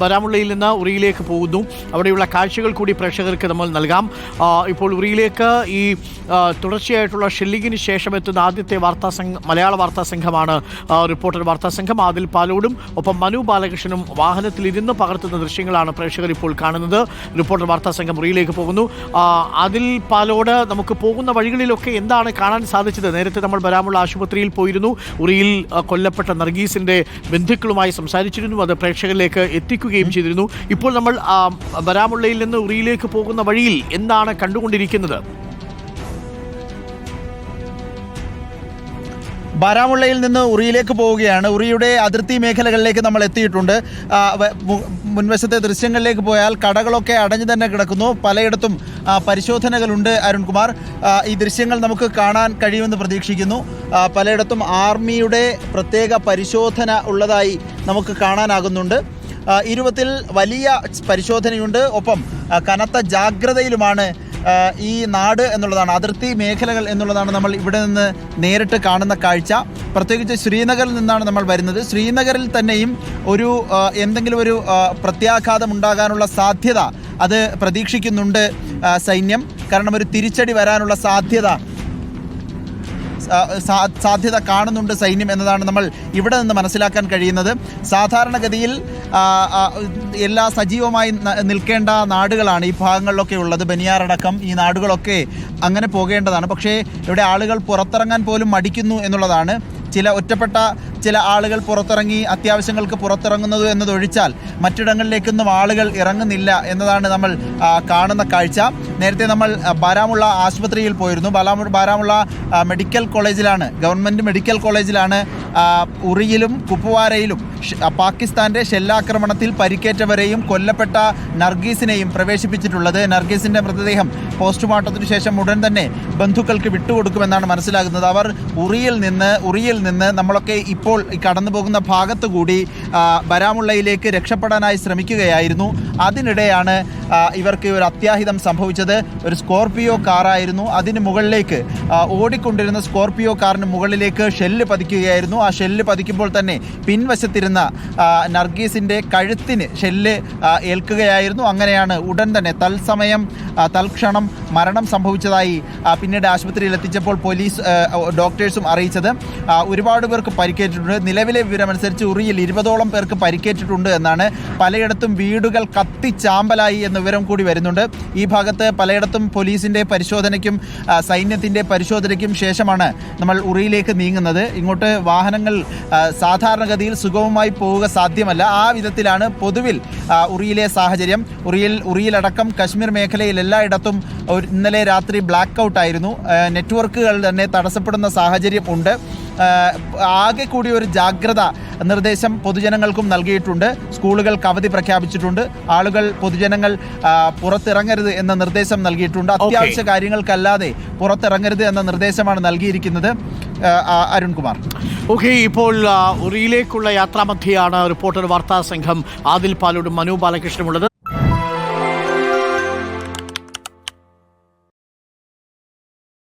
ബരാമുള്ളയിൽ നിന്ന് ഉറിയിലേക്ക് പോകുന്നു. അവിടെയുള്ള കാഴ്ചകൾ കൂടി പ്രേക്ഷകർക്ക് നമ്മൾ നൽകാം. ഇപ്പോൾ ഉറിയിലേക്ക് ഈ തുടർച്ചയായിട്ടുള്ള ഷെല്ലിങ്ങിന് ശേഷം എത്തുന്ന ആദ്യത്തെ വാർത്താ സംഘം മലയാള വാർത്താ സംഘമാണ് റിപ്പോർട്ടർ വാർത്താ സംഘം. ആദിൽ പാലോടും ഒപ്പം മനു ബാലകൃഷ്ണനും വാഹനത്തിൽ ഇരുന്ന് പകർത്തുന്ന ദൃശ്യങ്ങളാണ് പ്രേക്ഷകർ ഇപ്പോൾ കാണുന്നത്. റിപ്പോർട്ടർ വാർത്താ സംഘം ഉറിയിലേക്ക് പോകുന്നു. ആദിൽ പാലോട് നമുക്ക് പോകുന്ന വഴികളിലൊക്കെ എന്താണ് കാണാൻ സാധിച്ചത്? നേരത്തെ നമ്മൾ ബരാമുള്ള ആശുപത്രിയിൽ പോയിരുന്നു. ഉറിയിൽ കൊല്ലപ്പെട്ട നർഗീസിന്റെ ബന്ധുക്കളുമായി സംസാരിച്ചിരുന്നു. അത് പ്രേക്ഷകരിലേക്ക് എത്തിക്കുകയും ചെയ്തിരുന്നു. ഇപ്പോൾ നമ്മൾ വരാമുള്ളയിൽ നിന്ന് ഉറിയിലേക്ക് പോകുന്ന വഴിയിൽ എന്താണ് കണ്ടുകൊണ്ടിരിക്കുന്നത്? ബാരാമുള്ളയിൽ നിന്ന് ഉറിയിലേക്ക് പോവുകയാണ്. ഉറിയുടെ അതിർത്തി മേഖലകളിലേക്ക് നമ്മൾ എത്തിയിട്ടുണ്ട്. മുൻവശത്തെ ദൃശ്യങ്ങളിലേക്ക് പോയാൽ കടകളൊക്കെ അടഞ്ഞു തന്നെ കിടക്കുന്നു. പലയിടത്തും പരിശോധനകളുണ്ട് അരുൺകുമാർ. ഈ ദൃശ്യങ്ങൾ നമുക്ക് കാണാൻ കഴിയുമെന്ന് പ്രതീക്ഷിക്കുന്നു. പലയിടത്തും ആർമിയുടെ പ്രത്യേക പരിശോധന ഉള്ളതായി നമുക്ക് കാണാനാകുന്നുണ്ട്. ഇരുപത്തിൽ വലിയ പരിശോധനയുണ്ട്. ഒപ്പം കനത്ത ജാഗ്രതയിലുമാണ് ഈ നാട് എന്നുള്ളതാണ് അതിർത്തി മേഖലകൾ എന്നുള്ളതാണ് നമ്മൾ ഇവിടെ നിന്ന് നേരിട്ട് കാണുന്ന കാഴ്ച. പ്രത്യേകിച്ച് ശ്രീനഗറിൽ നിന്നാണ് നമ്മൾ വരുന്നത്. ശ്രീനഗറിൽ തന്നെയും ഒരു എന്തെങ്കിലും ഒരു പ്രത്യാഘാതം ഉണ്ടാകാനുള്ള സാധ്യത അത് പ്രതീക്ഷിക്കുന്നുണ്ട് സൈന്യം. കാരണം ഒരു തിരിച്ചടി വരാനുള്ള സാധ്യത സാധ്യത കാണുന്നുണ്ട് സൈന്യം എന്നതാണ് നമ്മൾ ഇവിടെ നിന്ന് മനസ്സിലാക്കാൻ കഴിയുന്നത്. സാധാരണഗതിയിൽ എല്ലാ സജീവമായി നിൽക്കേണ്ട നാടുകളാണ് ഈ ഭാഗങ്ങളിലൊക്കെ ഉള്ളത്. ബനിയാറടക്കം ഈ നാടുകളൊക്കെ അങ്ങനെ പോകേണ്ടതാണ്. പക്ഷേ ഇവിടെ ആളുകൾ പുറത്തിറങ്ങാൻ പോലും മടിക്കുന്നു എന്നുള്ളതാണ്. ചില ഒറ്റപ്പെട്ട ചില ആളുകൾ പുറത്തിറങ്ങി അത്യാവശ്യങ്ങൾക്ക് പുറത്തിറങ്ങുന്നത് എന്നതൊഴിച്ചാൽ മറ്റിടങ്ങളിലേക്കൊന്നും ആളുകൾ ഇറങ്ങുന്നില്ല എന്നതാണ് നമ്മൾ കാണുന്ന കാഴ്ച. നേരത്തെ നമ്മൾ ബാരാമുള്ള ആശുപത്രിയിൽ പോയിരുന്നു. ബാലാമു ബാരാമുള്ള മെഡിക്കൽ കോളേജിലാണ് ഗവൺമെന്റ് മെഡിക്കൽ കോളേജിലാണ് ഉറിയിലും കുപ്വാരയിലും ഷ്- പാകിസ്ഥാന്റെ ഷെല്ലാക്രമണത്തിൽ പരിക്കേറ്റവരെയും കൊല്ലപ്പെട്ട നർഗീസിനെയും പ്രവേശിപ്പിച്ചിട്ടുള്ളത്. നർഗീസിന്റെ മൃതദേഹം പോസ്റ്റ്മോർട്ടത്തിനു ശേഷം ഉടൻ തന്നെ ബന്ധുക്കൾക്ക് വിട്ടുകൊടുക്കുമെന്നാണ് മനസ്സിലാകുന്നത്. അവർ ഉറിയിൽ നിന്ന് ഉറിയിൽ നിന്ന് നമ്മളൊക്കെ ഇപ്പോൾ കടന്നു പോകുന്ന ഭാഗത്തു കൂടി ബരാമുള്ളയിലേക്ക് രക്ഷപ്പെടാനായി ശ്രമിക്കുകയായിരുന്നു. അതിനിടെയാണ് ഇവർക്ക് ഒരു അത്യാഹിതം സംഭവിച്ചത്. ഒരു സ്കോർപിയോ കാറായിരുന്നു. അതിന് മുകളിലേക്ക് ഓടിക്കൊണ്ടിരുന്ന സ്കോർപിയോ കാറിന് മുകളിലേക്ക് ഷെല്ല് പതിക്കുകയായിരുന്നു. ആ ഷെല്ല് പതിക്കുമ്പോൾ തന്നെ പിൻവശത്തിരുന്ന നർഗീസിന്റെ കഴുത്തിന് ഷെല്ല് ഏൽക്കുകയായിരുന്നു. അങ്ങനെയാണ് ഉടൻ തന്നെ തത്സമയം തൽക്ഷണം മരണം സംഭവിച്ചതായി പിന്നീട് ആശുപത്രിയിൽ എത്തിച്ചപ്പോൾ പോലീസ് ഡോക്ടേഴ്സും അറിയിച്ചത്. ഒരുപാട് പേർക്ക് പരിക്കേറ്റിട്ടുണ്ട്. നിലവിലെ വിവരമനുസരിച്ച് ഉറിയിൽ ഇരുപതോളം പേർക്ക് പരിക്കേറ്റിട്ടുണ്ട് എന്നാണ് പലയിടത്തും വീടുകൾ കത്തിച്ചാമ്പലായി എന്ന വിവരം കൂടി വരുന്നുണ്ട്. ഈ ഭാഗത്ത് പലയിടത്തും പോലീസിന്റെ പരിശോധനയ്ക്കും സൈന്യത്തിന്റെ പരിശോധനയ്ക്കും ശേഷമാണ് നമ്മൾ ഉറിയിലേക്ക് നീങ്ങുന്നത്. ഇങ്ങോട്ട് വാഹനങ്ങൾ സാധാരണഗതിയിൽ സുഗമമായി പോവുക സാധ്യമല്ല. ആ വിധത്തിലാണ് പൊതുവിൽ ഉറിയിലെ സാഹചര്യം. ഉറിയിൽ ഉറിയിലടക്കം കശ്മീർ മേഖലയിൽ എല്ലായിടത്തും ഇന്നലെ രാത്രി ബ്ലാക്ക് ഔട്ട് ആയിരുന്നു. നെറ്റ്വർക്കുകൾ തന്നെ തടസ്സപ്പെടുന്ന സാഹചര്യം ഉണ്ട്. ആകെ കൂടി ഒരു ജാഗ്രത നിർദ്ദേശം പൊതുജനങ്ങൾക്കും നൽകിയിട്ടുണ്ട്. സ്കൂളുകൾക്ക് അവധി പ്രഖ്യാപിച്ചിട്ടുണ്ട്. ആളുകൾ പൊതുജനങ്ങൾ പുറത്തിറങ്ങരുത് എന്ന നിർദ്ദേശം നൽകിയിട്ടുണ്ട്. അത്യാവശ്യ കാര്യങ്ങൾക്കല്ലാതെ പുറത്തിറങ്ങരുത് എന്ന നിർദ്ദേശമാണ് നൽകിയിരിക്കുന്നത് അരുൺകുമാർ. ഓക്കെ ഇപ്പോൾ ഉറിയിലേക്കുള്ള യാത്രാമധ്യയാണ് റിപ്പോർട്ടർ വാർത്താ സംഘം ആദിൽ പാലോടും മനു ബാലകൃഷ്ണനുമുള്ളത്.